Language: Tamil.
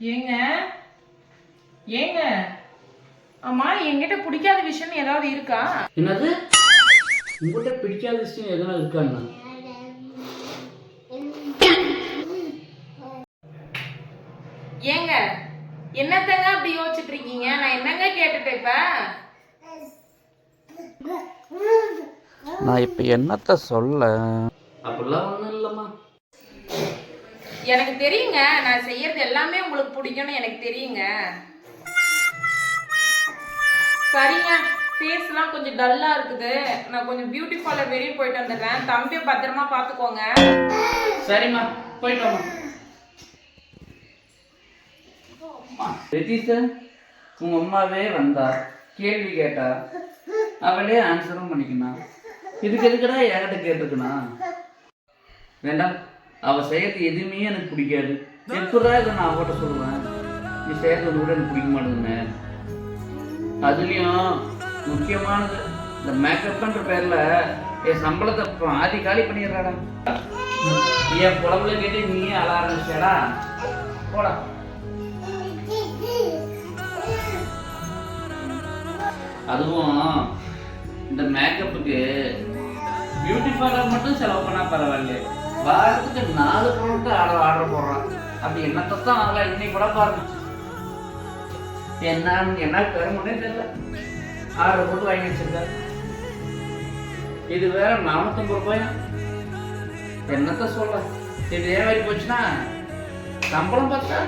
ஏங்க? ஏங்க? ஆமா என்கிட்ட பிடிக்காத விஷயம் ஏதாவது இருக்கா? என்னது? உங்கள்கிட்ட பிடிக்காத விஷயம் எதனா இருக்காண்ணா ஏங்க என்னத்தங்க அப்படி யோசிச்சுட்டு இருக்கீங்க? நான் என்னங்க கேட்டுட்டேன் இப்ப? நான் இப்போ என்னத்த சொல்ல? அப்படிலாம் ஒன்றும் இல்லைம்மா. எனக்கு தெரியுங்க நான் செய்யறது எல்லாமே உங்களுக்கு பிடிக்கும்னு எனக்கு தெரியுங்க. சரிங்க ஃபேஸ்லாம் கொஞ்சம் டல்லா இருக்குது. நான் கொஞ்சம் பியூட்டி பார்லர் வெளியே போயிட்டு வந்துடுறேன். தம்பியை பத்திரமா பார்த்துக்கோங்க. சரிம்மா போயிட்டு வாம்மா. ரெதீஷா உங்க அம்மாவே வந்தா கேள்வி கேட்டா அவளே ஆன்சரும் பண்ணிக்கணும் இதுக்கு எதுக்குடா என்கிட்ட கேட்டுக்கணும் வேண்டாம். அவ செய்யறது எதுவுமே எனக்கு பிடிக்காது. எப்படா இதை நான் அவட்ட சொல்லுவேன் நீ செய்யறது கூட எனக்கு பிடிக்க மாட்டேங்குன்னு அதுலயும் முக்கியமானது இந்த மேக்கப்ன்ற பேர்ல என் சம்பளத்தை பாதி காலி பண்ணிடுறாடா. என் புலம்புல கேட்டு நீயே அழ ஆரம்பிச்சடா போடா. அதுவும் இந்த மேக்கப்புக்கு பியூட்டி பார்லர் மட்டும் செலவு பண்ணா பரவாயில்லையே. வாரத்துக்கு நாலு ப்ராடக்ட் ஆர்டர் ஆர்டர் போடுறான். அப்படி என்னத்தான் ஆகல இன்னைக்கு கூட பாருங்க. என்ன என்ன பெருமனே தெரியல. ஆர்டர் போட்டு வாங்கி வச்சிருக்க இது வேற நானூத்தம்பது ரூபாய்? என்னத்த சொல்ல இது ஏன் மாதிரி போச்சுன்னா சம்பளம் பார்த்தா